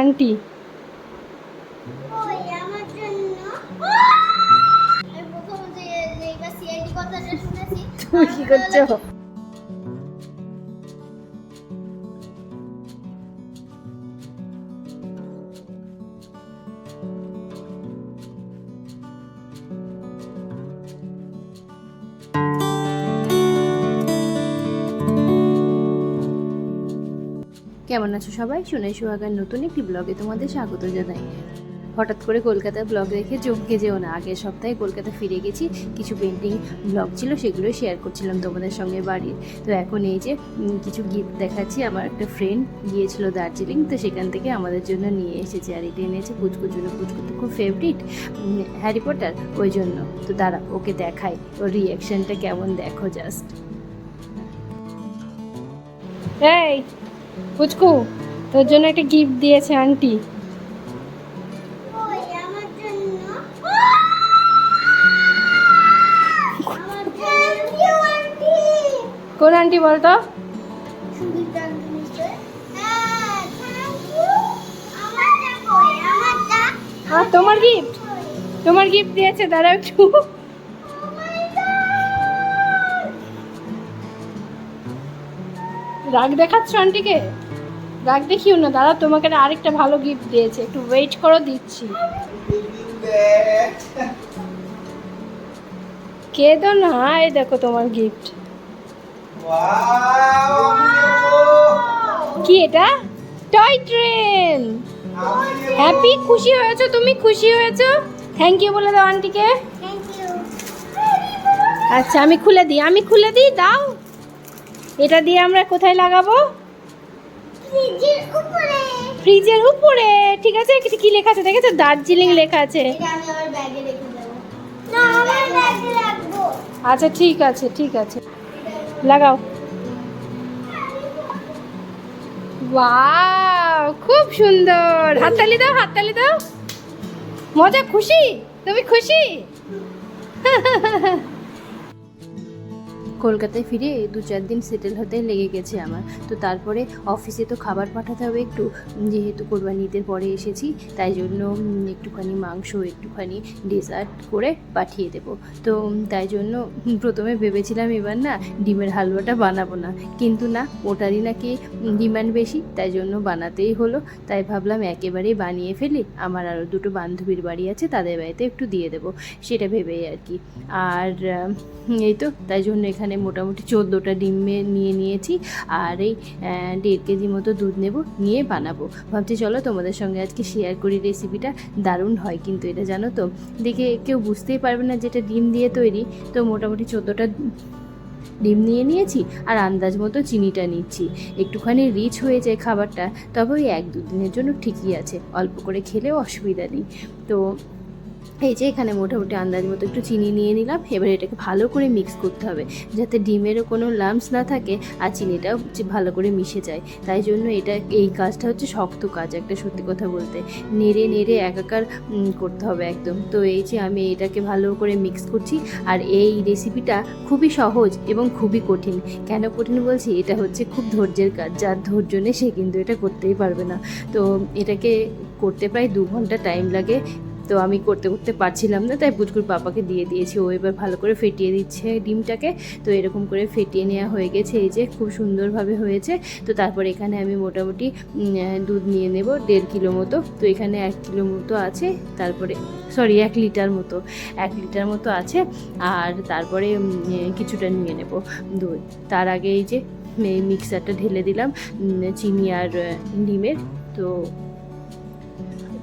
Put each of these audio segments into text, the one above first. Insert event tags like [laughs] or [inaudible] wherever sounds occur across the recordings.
Aunty. তুমি কি করছ? কেমন আছো সবাই? শুনে সুহাগার নতুন একটি ব্লগে তোমাদের স্বাগত জানাই। হঠাৎ করে কলকাতার ব্লগ রেখে চমকে যেও না। আগের সপ্তাহে কলকাতা ফিরে গেছি, কিছু পেন্টিং ব্লগ ছিল, সেগুলোই শেয়ার করছিলাম তোমাদের সঙ্গে বাড়ির। তো এখন এই যে কিছু গিফট দেখাচ্ছি। আমার একটা ফ্রেন্ড গিয়েছিল দার্জিলিং, তো সেখান থেকে আমাদের জন্য নিয়ে এসেছে। আর এটা এনেছে পুচকুর জন্য পুচকু তো খুব ফেভারিট হ্যারি পটার ওই জন্য। তো দাঁড়া, ওকে দেখাই। ওর রিয়াকশনটা কেমন দেখো জাস্ট পুচকু তোর জন্য একটা গিফট দিয়েছে আন্টি কোন আন্টি বলতো? হ্যাঁ আর তোমার গিফট তোমার গিফট দিয়েছে দাঁড়াও একটু। রাগ দেখাচ্ছ আন্টিকে? রাগ দেখিও না দাদা তোমাকে আরেকটা ভালো গিফট দিয়েছে। একটু ওয়েট করো দিচ্ছি। কে তো না এই দেখো তোমার গিফট কি এটা? টয় ট্রেন হ্যাপি খুশি হয়েছো তুমি? খুশি হয়েছো? থ্যাংক ইউ বলে দাও আন্টিকে। আচ্ছা আমি খুলে দিই আমি খুলে দিই দাও। এটা দিয়ে আমরা কোথায় লাগাবো? ফ্রিজের উপরে। ঠিক আছে কি কি লেখা আছে দেখেছ? দার্জিলিং লেখা আছে। এটা আমি আমার ব্যাগে রেখে দেবো। না আমার ব্যাগে রাখব। আচ্ছা ঠিক আছে ঠিক আছে। লাগাও। ওয়াও খুব সুন্দর। হাততালি দাও হাততালি দাও। মজা খুশি? তুমি খুশি? [laughs] কলকাতায় ফিরে দু চার দিন সেটেল হতে লেগে গেছে আমার। তো তারপরে অফিসে তো খাবার পাঠাতে হবে একটু। যেহেতু কোরবানি ঈদের পরে এসেছি, তাই জন্য একটুখানি মাংস, একটুখানি ডেজার্ট করে পাঠিয়ে দেব। তো তাই জন্য প্রথমে ভেবেছিলাম এবার না ডিমের হালুয়াটা বানাবো না। কিন্তু না, ওটারই নাকি ডিমান্ড বেশি, তাই জন্য বানাতেই হলো। তাই ভাবলাম একেবারেই বানিয়ে ফেলি। আমার আরও দুটো বান্ধবীর বাড়ি আছে, তাদের বাড়িতে একটু দিয়ে দেবো। সেটা ভেবেই আর কি। আর এই তো, তাই জন্য এখানে মোটামুটি চোদ্দোটা ডিমে নিয়ে নিয়েছি আর এই দেড় কেজি মতো দুধ নেব, নিয়ে বানাবো। ভাবছি চলো তোমাদের সঙ্গে আজকে শেয়ার করি রেসিপিটা দারুণ হয় কিন্তু এটা, জানো তো? দেখে কেউ বুঝতেই পারবে না যেটা ডিম দিয়ে তৈরি। তো মোটামুটি চোদ্দোটা ডিম নিয়ে নিয়েছি আর আন্দাজ মতো চিনিটা নিচ্ছি। একটুখানি রিচ হয়ে যায় খাবারটা, তবে ওই এক দু দিনের জন্য ঠিকই আছে। অল্প করে খেলেও অসুবিধা নেই। তো এই যে এখানে মোটামুটি আন্দাজ মতো একটু চিনি নিয়ে নিলাম, এবার এটাকে ভালো করে মিক্স করতে হবে যাতে ডিমেরও কোনো লামস না থাকে আর চিনিটাও ভালো করে মিশে যায়। তাই জন্য এটা এই কাজটা হচ্ছে শক্ত কাজ একটা সত্যি কথা বলতে। নেড়ে নেড়ে একাকার করতে হবে একদম। তো এই যে আমি এটাকে ভালো করে মিক্স করছি আর এই রেসিপিটা খুবই সহজ এবং খুবই কঠিন। কেন কঠিন বলছি? এটা হচ্ছে খুব ধৈর্যের কাজ, যার ধৈর্য নেই সে কিন্তু এটা করতেই পারবে না। তো এটাকে করতে প্রায় দু ঘণ্টা টাইম লাগে। তো আমি করতে করতে পারছিলাম না, তাই পুচকুর পাপাকে দিয়ে দিয়েছি। ও এবার ভালো করে ফেটিয়ে দিচ্ছে ডিমটাকে। তো এরকম করে ফেটিয়ে নেওয়া হয়ে গেছে, এই যে খুব সুন্দরভাবে হয়েছে। তো তারপর এখানে আমি মোটামুটি দুধ নিয়ে নেব দেড় কিলো মতো। তো এখানে এক কিলো মতো আছে, তারপরে, সরি, এক লিটার মতো, এক লিটার মতো আছে। আর তারপরে কিছুটা নিয়ে নেব দুধ। তার আগে এই যে মিক্সারটা ঢেলে দিলাম চিনি আর ডিমের। তো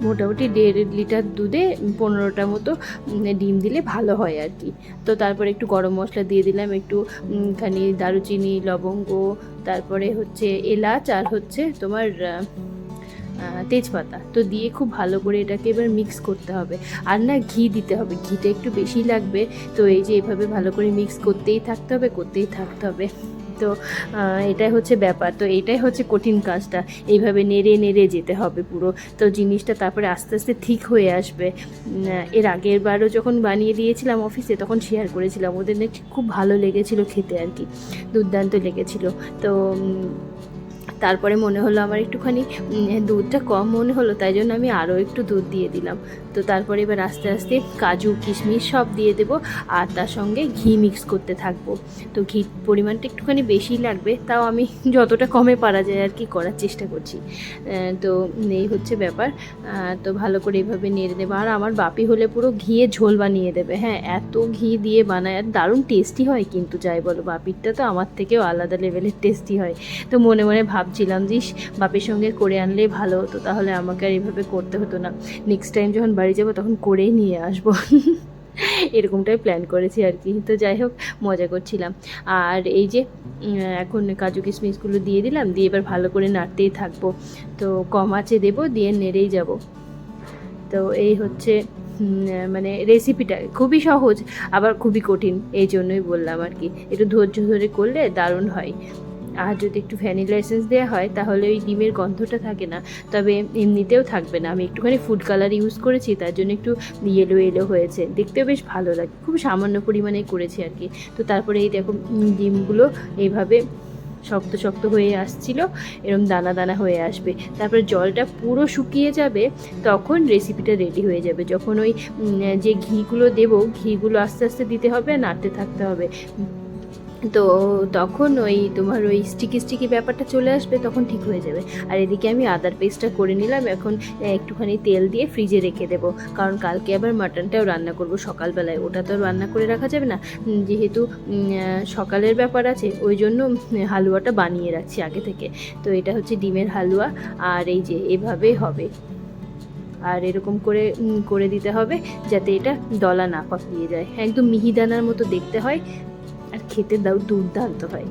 মোটামুটি দেড় লিটার দুধে পনেরোটা মতো ডিম দিলে ভালো হয় আর কি। তো তারপরে একটু গরম মশলা দিয়ে দিলাম, একটু খানি দারুচিনি, লবঙ্গ, তারপরে হচ্ছে এলাচ আর হচ্ছে তোমার তেজপাতা। তো দিয়ে খুব ভালো করে এটাকে এবার মিক্স করতে হবে। আর না ঘি দিতে হবে, ঘিটা একটু বেশি লাগবে। তো এই যে এভাবে ভালো করে মিক্স করতেই থাকতে হবে, করতেই থাকতে হবে। তো এটাই হচ্ছে ব্যাপার। তো এটাই হচ্ছে কঠিন কাজটা। এইভাবে নেড়ে নেড়ে যেতে হবে পুরো। তো জিনিসটা তারপরে আস্তে আস্তে ঠিক হয়ে আসবে। এর আগের বারও যখন বানিয়ে দিয়েছিলাম অফিসে, তখন শেয়ার করেছিলাম। ওদের নাকি খুব ভালো লেগেছিল খেতে আর কি। দুর্দান্ত লেগেছিল। তো তারপরে মনে হলো আমার একটুখানি দুধটা কম মনে হলো, তাই জন্য আমি আরও একটু দুধ দিয়ে দিলাম। তো তারপরে এবার আস্তে আস্তে কাজু, কিশমিশ সব দিয়ে দেবো আর তার সঙ্গে ঘি মিক্স করতে থাকব। তো ঘি পরিমাণটা একটুখানি বেশি লাগবে, তাও আমি যতটা কমে পারা যায় আর কি করার চেষ্টা করছি। তো এই হচ্ছে ব্যাপার। তো ভালো করে এইভাবে নেড়ে দেবো। আর আমার বাপি হলে পুরো ঘিয়ে ঝোল বানিয়ে দেবে। হ্যাঁ এত ঘি দিয়ে বানায় আর দারুণ টেস্টি হয় কিন্তু, যাই বলো, বাপিরটা তো আমার থেকেও আলাদা লেভেলের টেস্টি হয়। তো মনে মনে ভাবছিলাম যে বাপির সঙ্গে করে আনলেই ভালো হতো, তাহলে আমাকে আর এইভাবে করতে হতো না। নেক্সট টাইম যখন বাড়ি যাব তখন করেই নিয়ে আসব। এরকমটাই প্ল্যান করেছি আর কি। তো যাই হোক, মজা করছিলাম। আর এই যে এখন কাজু কিশমিশগুলো দিয়ে দিলাম, দিয়ে এবার ভালো করে নাড়তেই থাকব। তো কম আঁচে দেবো, দিয়ে নেড়েই যাব। তো এই হচ্ছে মানে রেসিপিটা খুবই সহজ, আবার খুবই কঠিন, এই জন্যই বললাম আর কি। একটু ধৈর্য ধরে করলে দারুণ হয়। আর যদি একটু ভ্যানিলা এসেন্স দেওয়া হয়, তাহলে ওই ডিমের গন্ধটা থাকে না। তবে এমনিতেও থাকবে না। আমি একটুখানি ফুড কালার ইউজ করেছি, তার জন্য একটু ইয়েলো এলো হয়েছে। দেখতেও বেশ ভালো লাগে। খুব সামান্য পরিমাণে করেছি আর কি। তো তারপরে এই দেখো ডিমগুলো এইভাবে শক্ত শক্ত হয়ে আসছিল। এরকম দানা দানা হয়ে আসবে। তারপরে জলটা পুরো শুকিয়ে যাবে, তখন রেসিপিটা রেডি হয়ে যাবে। যখন ওই যে ঘিগুলো দেবো, ঘিগুলো আস্তে আস্তে দিতে হবে, আর নাড়তে থাকতে হবে। তো তখন ওই তোমার ওই স্টিকি স্টিকি ব্যাপারটা চলে আসবে, তখন ঠিক হয়ে যাবে। আর এদিকে আমি আদার পেস্টটা করে নিলাম, এখন একটুখানি তেল দিয়ে ফ্রিজে রেখে দেবো। কারণ কালকে আবার মাটনটাও রান্না করব সকালবেলায়, ওটা তো রান্না করে রাখা যাবে না। যেহেতু সকালের ব্যাপার আছে, ওই জন্য হালুয়াটা বানিয়ে রাখছি আগে থেকে। তো এটা হচ্ছে ডিমের হালুয়া, আর এই যে এভাবে হবে। আর এরকম করে করে দিতে হবে, যাতে এটা দলা না পাকিয়ে যায়। একদম মিহিদানার মতো দেখতে হয়। আর খেতে দাও, দুর্দান্ত হয়।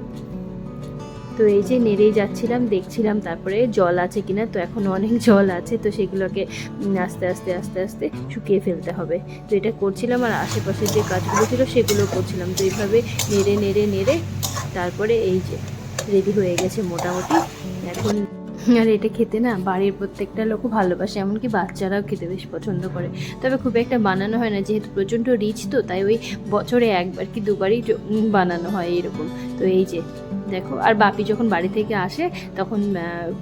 তো এই যে নেড়েই যাচ্ছিলাম, দেখছিলাম তারপরে জল আছে কিনা, তো এখন অনেক জল আছে, তো সেগুলোকে আস্তে আস্তে আস্তে আস্তে শুকিয়ে ফেলতে হবে। তো এটা করছিলাম আর আশেপাশে যে কাজগুলো ছিল সেগুলো করছিলাম। তো এইভাবে নেড়ে নেড়ে নেড়ে তারপরে এই যে রেডি হয়ে গেছে মোটামুটি। এখন [laughs] আর এটা খেতে না বাড়ির প্রত্যেকটা লোকও ভালোবাসে, এমনকি বাচ্চারাও খেতে বেশ পছন্দ করে। তবে খুব একটা বানানো হয় না, যেহেতু প্রচণ্ড রিচ তো, তাই ওই বছরে একবার কি দুবারই বানানো হয় এরকম। তো এই যে দেখো, আর বাপি যখন বাড়ি থেকে আসে, তখন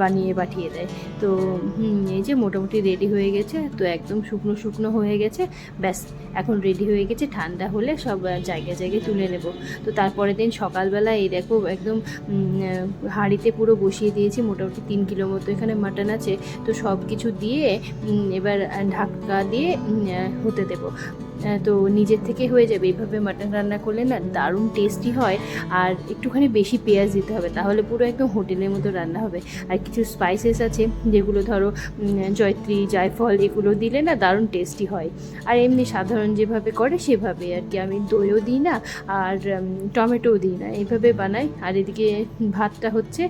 বানিয়ে পাঠিয়ে দেয়। তো এই যে মোটামুটি রেডি হয়ে গেছে, তো একদম শুকনো শুকনো হয়ে গেছে, ব্যাস, এখন রেডি হয়ে গেছে, ঠান্ডা হলে সব জায়গায় জায়গায় তুলে নেব। তো তারপরের দিন সকালবেলা এই দেখো, একদম হাঁড়িতে পুরো বসিয়ে দিয়েছি, মোটামুটি তিন কিলো মতো এখানে মাটন আছে। তো সব কিছু দিয়ে এবার ঢাকা দিয়ে হতে দেবো। তো নিজের থেকে হয়ে যাবে। এইভাবে মাটন রান্না করলে না দারুণ টেস্টি হয় আর একটুখানি বেশি পেঁয়াজ দিতে হবে, তাহলে পুরো একদম হোটেলের মতো রান্না হবে। আর কিছু স্পাইসেস আছে, যেগুলো ধরো জয়ত্রী, জায়ফল, এগুলো দিলে না দারুণ টেস্টি হয়। আর এমনি সাধারণ যেভাবে করে সেভাবে আর কি। আমি দইও দিই না আর টমেটোও দিই না। এইভাবে বানাই। আর এদিকে ভাতটা হচ্ছে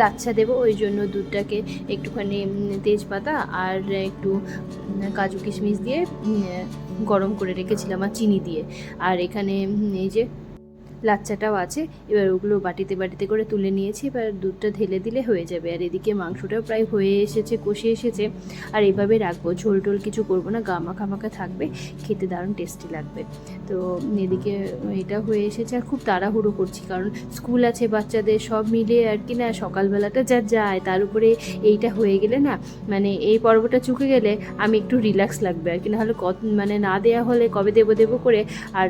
লাচ্ছা দেবো, ওই জন্য দুধটাকে একটুখানি তেজপাতা আর একটু কাজু কিশমিশ দিয়ে গরম করে রেখেছিলাম, আর চিনি দিয়ে। আর এখানে এই যে লাচ্চাটাও আছে। এবার ওগুলো বাটিতে বাটিতে করে তুলে নিয়েছি। এবার দুধটা ঢেলে দিলে হয়ে যাবে। আর এদিকে মাংসটাও প্রায় হয়ে এসেছে, কষে এসেছে। আর এভাবে রাখব। ঝোল টোল কিছু করব না। গা মাখা মাখা থাকবে। খেতে দারুণ টেস্টি লাগবে। তো এদিকে এটা হয়ে এসেছে। আর খুব তাড়াহুড়ো করছি। কারণ স্কুল আছে বাচ্চাদের সব মিলে আর কি না, সকালবেলাটা যা যায়। তার উপরে এইটা হয়ে গেলে না মানে এই পর্বটা চুকে গেলে আমি একটু রিল্যাক্স লাগবে আর কি। নাহলে কত মানে না দেয়া হলে কবে দেবো দেবো করে আর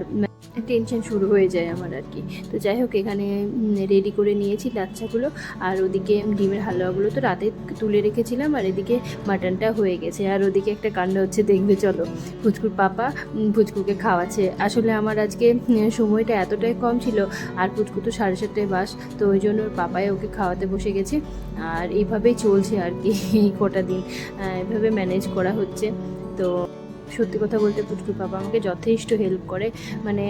টেনশন শুরু হয়ে যায় আমার আর কি। তো যাই হোক, এখানে রেডি করে নিয়েছি লাচ্ছাগুলো। আর ওদিকে ডিমের হালুয়াগুলো তো রাতে তুলে রেখেছিলাম, আর এদিকে মাটনটা হয়ে গেছে। আর ওদিকে একটা কাণ্ড হচ্ছে, দেখবে চলো ফুচকুর পাপা ফুচকুকে খাওয়াচ্ছে। আসলে আমার আজকে সময়টা এতটাই কম ছিল, আর ফুচকু তো সাড়ে সাতটায় বাস, তো ওই জন্য ওর পাপাই ওকে খাওয়াতে বসে গেছে। আর এইভাবেই চলছে আর কি, এই কটা দিন। এভাবে ম্যানেজ করা হচ্ছে। তো সত্যি কথা বলতে পুটকি বাবা আমাকে যথেষ্ট হেল্প করে। মানে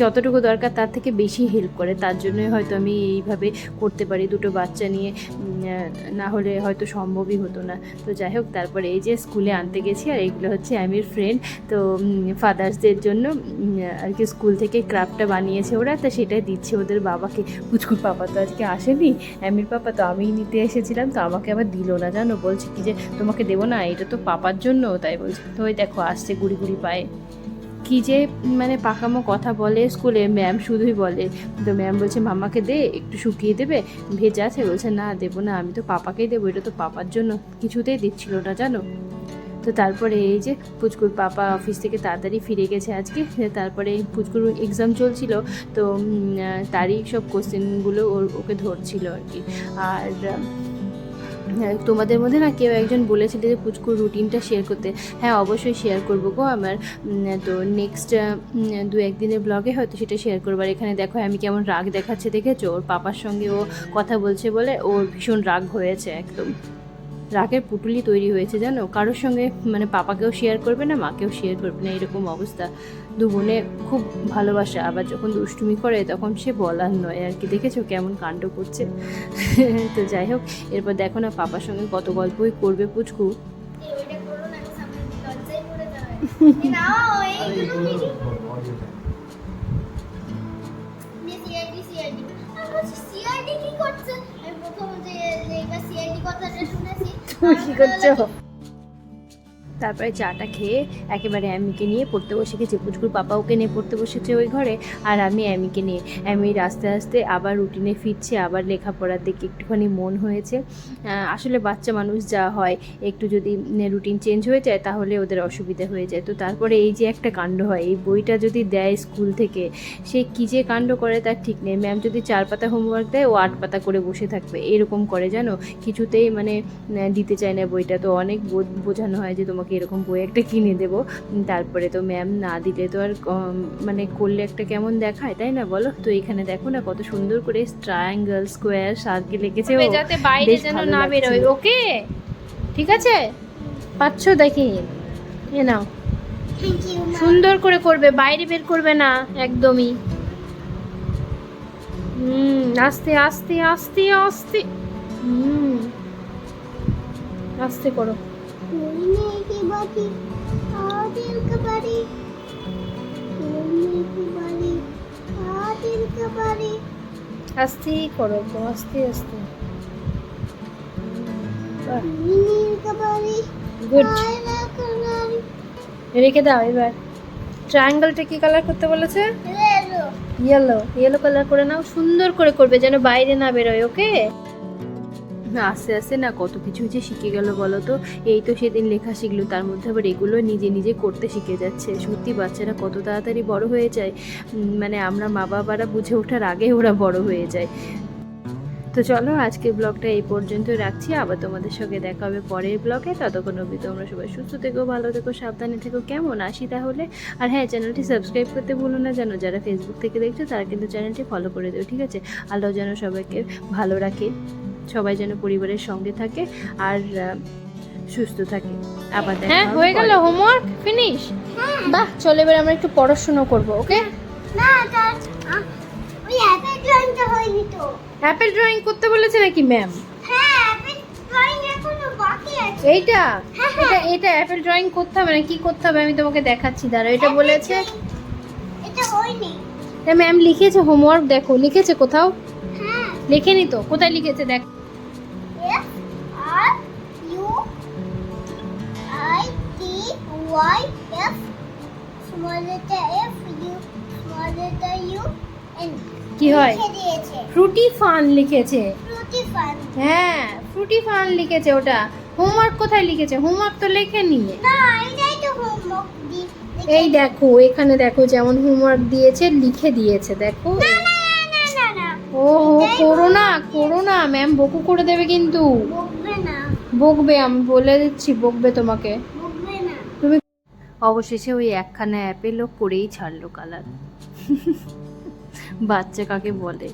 যতটুকু দরকার তার থেকে বেশি হেল্প করে। তার জন্যই হয়তো আমি এইভাবে করতে পারি দুটো বাচ্চা নিয়ে। না হলে হয়তো সম্ভবই হতো না। তো যাই হোক, তারপরে এই যে স্কুলে আনতে গেছি, আর এইগুলো হচ্ছে আমির ফ্রেন্ড তো ফাদার্সদের জন্য আর কি স্কুল থেকে ক্রাফটটা বানিয়েছে ওরা। তো সেটাই দিচ্ছে ওদের বাবাকে। পুচকুর পাপা তো আজকে আসেনি, আমির পাপা তো আমিই নিতে এসেছিলাম। তো আমাকে আবার দিল না, জানো? বলছে কি যে, তোমাকে দেবো না, এটা তো পাপার জন্য। তাই বলছে তো ওই দেখো, আসছে গুড়ি গুড়ি পায়ে। কি যে মানে পাকামো কথা বলে স্কুলে ম্যাম শুধুই বলে। তো ম্যাম বলছে, মামাকে দে, একটু শুকিয়ে দেবে, ভেজা আছে। বলছে, না, দেবো না, আমি তো পাপাকেই দেবো, এটা তো পাপার জন্য কিছুতেই দিচ্ছিল না, জানো? তো তারপরে এই যে পুচকুর পাপা অফিস থেকে তাড়াতাড়ি ফিরে গেছে আজকে, তারপরে পুচকুর এক্সাম চলছিল, তো তারই সব কোশ্চেনগুলো ওর, ওকে ধরছিল আর কি। আর তোমাদের মধ্যে না কেউ একজন বলেছিল যে পুচকুর রুটিনটা শেয়ার করতে। হ্যাঁ অবশ্যই শেয়ার করব গো আমার। তো নেক্সট দু একদিনের ব্লগে হয়তো সেটা শেয়ার করব। আর এখানে দেখো, আমি কেমন রাগ দেখাচ্ছে, দেখেছ? ওর পাপার সঙ্গে ও কথা বলছে বলে ওর ভীষণ রাগ হয়েছে একদম। রাগের পুটুলি তৈরি হয়েছে, জানো? কারোর সঙ্গে মানে পাপাকেও শেয়ার করবে না, মাকেও শেয়ার করবে না, এরকম অবস্থা। দু বোনে খুব ভালোবাসা, আবার যখন দুষ্টুমি করে তখন সে বলার নয় আর কি। দেখেছ কেমন কাণ্ড করছে? [laughs] তো যাই হোক, এরপর দেখো না পাপার সঙ্গে কত গল্পই করবে পুচকু। আমি যে সিআইডি কথাটা শুনেছি তুমি কি করছ তারপরে চাটা খেয়ে একেবারে অ্যামিকে নিয়ে পড়তে বসে গেছে পুচকুর পাপা ওকে নিয়ে পড়তে বসেছে ওই ঘরে আর আমি অ্যামিকে নিয়ে। অ্যামির আস্তে আস্তে আবার রুটিনে ফিরছে, আবার লেখাপড়ার দিকে একটুখানি মন হয়েছে। আসলে বাচ্চা মানুষ যা হয়, একটু যদি রুটিন চেঞ্জ হয়ে যায় তাহলে ওদের অসুবিধা হয়ে যায়। তো তারপরে এই যে একটা কাণ্ড হয়, এই বইটা যদি দেয় স্কুল থেকে, সে কী যে কাণ্ড করে তার ঠিক নেই। ম্যাম যদি চার পাতা হোমওয়ার্ক দেয়, ও আট পাতা করে বসে থাকবে। এরকম করে জানো? কিছুতেই মানে দিতে চায় না বইটা। তো অনেক বোঝানো হয় যে তোমাকে এরকম বই একটা কিনে দেবো। তারপরে তো ম্যাম না দিলে তো আর মানে করলে একটা কেমন দেখায় তাই না বলো? তো এখানে দেখো না কত সুন্দর করে ট্রায়াঙ্গেল স্কোয়ার সার্কেল এঁকেছে ও যাতে বাইরে যেন না লাগছে। বেরোয়। ওকে? ঠিক আছে? পাচ্ছ দেখি। এ নাও। সুন্দর করে করবে বাইরে বের করবে না একদমই। হুম আস্তে আস্তে আস্তে আস্তে। হুম আস্তে করো। खेलने की बारी आ दिल का बारी खेलने की बारी आ दिल का बारी আস্তেই করো একদম আস্তে আস্তে खेलने का बारी গুড आयना कलारी রেখে দাও এবার ট্রায়াঙ্গেলটা কি কালার করতে বলেছে रेलो ইয়েলো ইয়েলো কালার করে নাও সুন্দর করে করবে যেন বাইরে না বেরোয় ওকে আস্তে আস্তে না কত কিছু যে শিখে গেল বলো তো এই তো সেদিন লেখা শিখলো, তার মধ্যে আবার এগুলো নিজে নিজে করতে শিখে যাচ্ছে। সত্যি বাচ্চারা কত তাড়াতাড়ি বড় হয়ে যায়। মানে আমরা মা বাবারা বুঝে ওঠার আগে ওরা বড় হয়ে যায়। তো চলো, আজকের ব্লগটা এই পর্যন্ত রাখছি। আবার তোমাদের সঙ্গে দেখা হবে পরের ব্লগে। ততক্ষণ অবধি তোমরা সবাই সুস্থ থেকো, ভালো থেকো, সাবধানে থেকো, কেমন আসি তাহলে? আর হ্যাঁ চ্যানেলটি সাবস্ক্রাইব করতে ভুলো না। জানো, যারা ফেসবুক থেকে দেখছ, তারা কিন্তু চ্যানেলটি ফলো করে দেবে ঠিক আছে? আল্লাহ যেন সবাইকে ভালো রাখে। সবাই যেন পরিবারের সঙ্গে থাকে আর সুস্থ থাকে। আবার হ্যাঁ হয়ে গেল হোমওয়ার্ক ফিনিশ বাহ চলো এবার আমরা একটু পড়াশোনা করব ওকে না ওই অ্যাপের ড্রয়িংটা হয়নি তো। অ্যাপেল ড্রয়িং করতে বলেছে নাকি ম্যাম হ্যাঁ ড্রয়িং এখনও বাকি আছে। এইটা? হ্যাঁ, হ্যাঁ। এটা এটা অ্যাপেল ড্রয়িং করতে হবে না? কি করতে হবে? আমি তোমাকে দেখাচ্ছি দাঁড়াও এটা বলেছে। এটা হয়নি। ম্যাম লিখেছে হোমওয়ার্ক দেখো লিখেছে কোথাও? হ্যাঁ। লেখেনি তো? কোথায় লিখেছে? দেখ। Y F small letter F U small letter U N কি হয়? ফ্রুটি ফান লিখেছে। ফ্রুটি ফান হ্যাঁ ফ্রুটি ফান লিখেছে ওটা। হোমওয়ার্ক কোথায় লিখেছে? হোমওয়ার্ক তো লেখেনি না। এটাই তো হোমওয়ার্ক দি এই দেখো এখানে দেখো যেমন হোমওয়ার্ক দিয়েছে লিখে দিয়েছে দেখো। না না না না না ও করো না করো না ম্যাম বকু করে দেবে কিন্তু। বকবে না। বকবে আমি বলে দিচ্ছি বকবে তোমাকে। না অবশেষে ওই একখানা অ্যাপেলও করেই ছাড়লো কালার। বাচ্চা কাকে বলে?